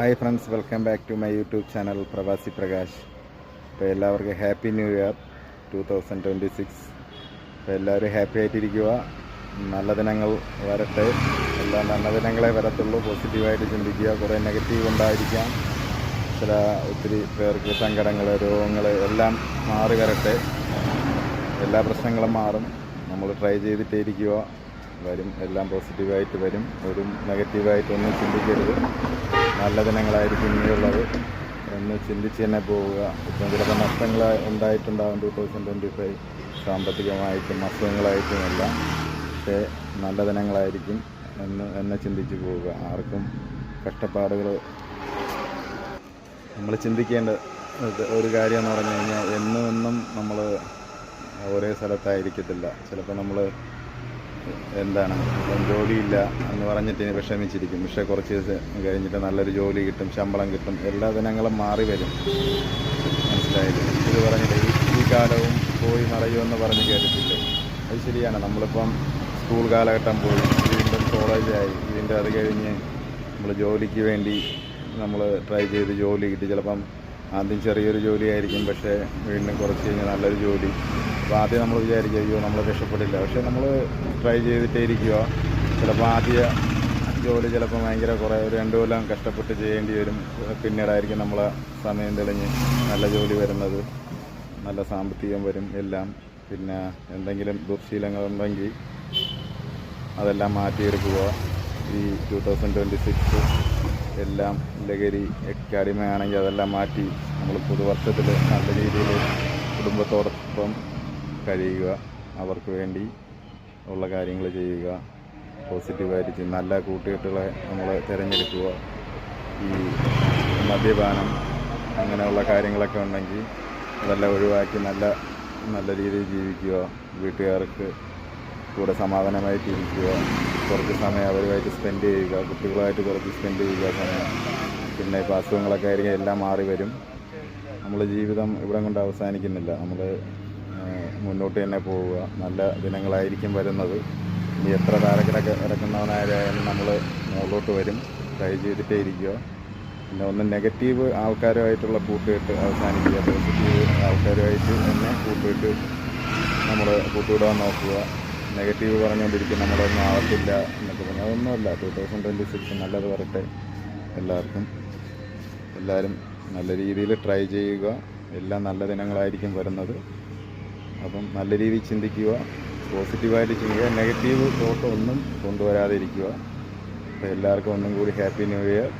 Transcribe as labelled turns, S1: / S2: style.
S1: Hi friends welcome back to my YouTube channel Pravasi Prakash അപ്പോൾ എല്ലാവർക്കും happy new year two thousand twenty six അപ്പോൾ എല്ലാവരും happy ആയിട്ടിരിക്കുക നല്ല ദിനങ്ങൾ വരട്ടെ. എല്ലാ നല്ല ദിനങ്ങളെ വരത്തുള്ളൂ. പോസിറ്റീവായിട്ട് ചിന്തിക്കുക. കുറേ നെഗറ്റീവ് ഉണ്ടായിരിക്കാം. ചില ഒത്തിരി പേർക്ക് സങ്കടങ്ങൾ രോഗങ്ങൾ എല്ലാം മാറി വരട്ടെ. എല്ലാ പ്രശ്നങ്ങളും മാറും. നമ്മൾ ട്രൈ ചെയ്തിട്ടേ ഇരിക്കുക വരും എല്ലാം പോസിറ്റീവായിട്ട് വരും. ഒരു നെഗറ്റീവായിട്ടൊന്നും ചിന്തിക്കരുത്. നല്ല ദിനങ്ങളായിരിക്കും ഇനിയുള്ളത്. എന്ന് ചിന്തിച്ച് തന്നെ പോവുക. ഇപ്പം ചിലപ്പോൾ നഷ്ടങ്ങൾ ഉണ്ടായിട്ടുണ്ടാകും ടു തൗസൻഡ് ട്വന്റി ഫൈവ് സാമ്പത്തികമായിട്ടും അസുഖങ്ങളായിട്ടും എല്ലാം. പക്ഷേ നല്ല ദിനങ്ങളായിരിക്കും എന്ന് എന്നെ ചിന്തിച്ച് പോവുക. ആർക്കും കഷ്ടപ്പാടുകൾ. നമ്മൾ ചിന്തിക്കേണ്ട ഒരു കാര്യം എന്ന് പറഞ്ഞു കഴിഞ്ഞാൽ എന്നും എന്നും നമ്മൾ ഒരേ സ്ഥലത്തായിരിക്കത്തില്ല. ചിലപ്പോൾ നമ്മൾ എന്താണ്? ജോലിയില്ല എന്ന് പറഞ്ഞിട്ട് ഇനി വിഷമിച്ചിരിക്കും. പക്ഷേ കുറച്ച് ദിവസം കഴിഞ്ഞിട്ട് നല്ലൊരു ജോലി കിട്ടും ശമ്പളം കിട്ടും എല്ലാ ദിനങ്ങളും മാറി വരും. മനസ്സിലായില്ലേ? ഇത് പറഞ്ഞിട്ട് ഈ കാലവും പോയി മറയുമെന്ന് പറഞ്ഞ് കേട്ടിട്ടില്ലേ? അത് ശരിയാണ്. നമ്മളിപ്പം സ്കൂൾ കാലഘട്ടം പോയി വീണ്ടും കോളേജായി ഇതിന്റെ അത് കഴിഞ്ഞ് നമ്മൾ ജോലിക്ക് വേണ്ടി നമ്മൾ ട്രൈ ചെയ്ത് ജോലി കിട്ടി. ചിലപ്പം ആദ്യം ചെറിയൊരു ജോലിയായിരിക്കും പക്ഷേ വീണ്ടും കുറച്ച് കഴിഞ്ഞാൽ നല്ലൊരു ജോലി. അപ്പോൾ ആദ്യം നമ്മൾ വിചാരിക്കുക അയ്യോ നമ്മൾ രക്ഷപ്പെടില്ല. പക്ഷേ നമ്മൾ ട്രൈ ചെയ്തിട്ടേ ഇരിക്കുക ചിലപ്പോൾ ആദ്യ ജോലി ചിലപ്പോൾ ഭയങ്കര കുറേ ഒരു രണ്ട് കൊല്ലം കഷ്ടപ്പെട്ട് ചെയ്യേണ്ടി വരും. പിന്നീടായിരിക്കും നമ്മളെ സമയം തെളിഞ്ഞ് നല്ല ജോലി വരുന്നത് നല്ല സാമ്പത്തികം വരും എല്ലാം. പിന്നെ എന്തെങ്കിലും ദുർശീലങ്ങളുണ്ടെങ്കിൽ അതെല്ലാം മാറ്റിയെടുക്കുക ഈ ടു തൗസൻഡ് ട്വന്റി സിക്സ് എല്ലാം ലഹരി അക്കാഡമിയാണെങ്കിൽ അതെല്ലാം മാറ്റി നമ്മൾ പുതുവർഷത്തിൽ നല്ല രീതിയിൽ കുടുംബത്തോടൊപ്പം കഴിയുക അവർക്ക് വേണ്ടി. ഉള്ള കാര്യങ്ങൾ ചെയ്യുക പോസിറ്റീവായിട്ട് നല്ല കൂട്ടുകെട്ടുകളെ നമ്മൾ തിരഞ്ഞെടുക്കുക. ഈ മദ്യപാനം അങ്ങനെയുള്ള കാര്യങ്ങളൊക്കെ ഉണ്ടെങ്കിൽ അതെല്ലാം ഒഴിവാക്കി നല്ല നല്ല രീതിയിൽ ജീവിക്കുക. വീട്ടുകാർക്ക് കൂടെ സമാധാനമായിട്ട് ഇരിക്കുക കുറച്ച് സമയം അവരുമായിട്ട് സ്പെൻഡ് ചെയ്യുക. കുട്ടികളുമായിട്ട് കുറച്ച് സ്പെൻഡ് ചെയ്യുക സമയം. പിന്നെ ഇപ്പോൾ അസുഖങ്ങളൊക്കെ ആയിരിക്കും എല്ലാം മാറി വരും. നമ്മൾ ജീവിതം ഇവിടെ കൊണ്ട് അവസാനിക്കുന്നില്ല. നമ്മൾ മുന്നോട്ട് തന്നെ പോവുക. നല്ല ദിനങ്ങളായിരിക്കും വരുന്നത്. ഇനി എത്ര താരക്കിടക്ക് ഇറക്കുന്നവനായാലും നമ്മൾ മുകളിലോട്ട് വരും. ട്രൈ ചെയ്തിട്ടേ ഇരിക്കുക. പിന്നെ ഒന്ന് നെഗറ്റീവ് ആൾക്കാരുമായിട്ടുള്ള കൂട്ടുകെട്ട് അവസാനിക്കുക. പോസിറ്റീവ് ആൾക്കാരുമായിട്ട് തന്നെ കൂട്ടുകെട്ട് നമ്മൾ കൂട്ടുവിടാൻ നോക്കുക. നെഗറ്റീവ് പറഞ്ഞുകൊണ്ടിരിക്കും നമ്മളൊന്നും ആവത്തില്ല എന്നൊക്കെ പറഞ്ഞാൽ അതൊന്നുമല്ല. ടു തൗസൻഡ് ട്വന്റി സിക്സ് നല്ലത് വരട്ടെ എല്ലാവർക്കും. എല്ലാവരും നല്ല രീതിയിൽ ട്രൈ ചെയ്യുക. എല്ലാം നല്ല ദിനങ്ങളായിരിക്കും വരുന്നത്. അപ്പം നല്ല രീതിയിൽ ചിന്തിക്കുക പോസിറ്റീവായിട്ട് ചിന്തിക്കുക നെഗറ്റീവ് തോട്ട് ഒന്നും കൊണ്ടുവരാതിരിക്കുക അപ്പോൾ എല്ലാവർക്കും ഒന്നും കൂടി ഹാപ്പി ന്യൂ ഇയർ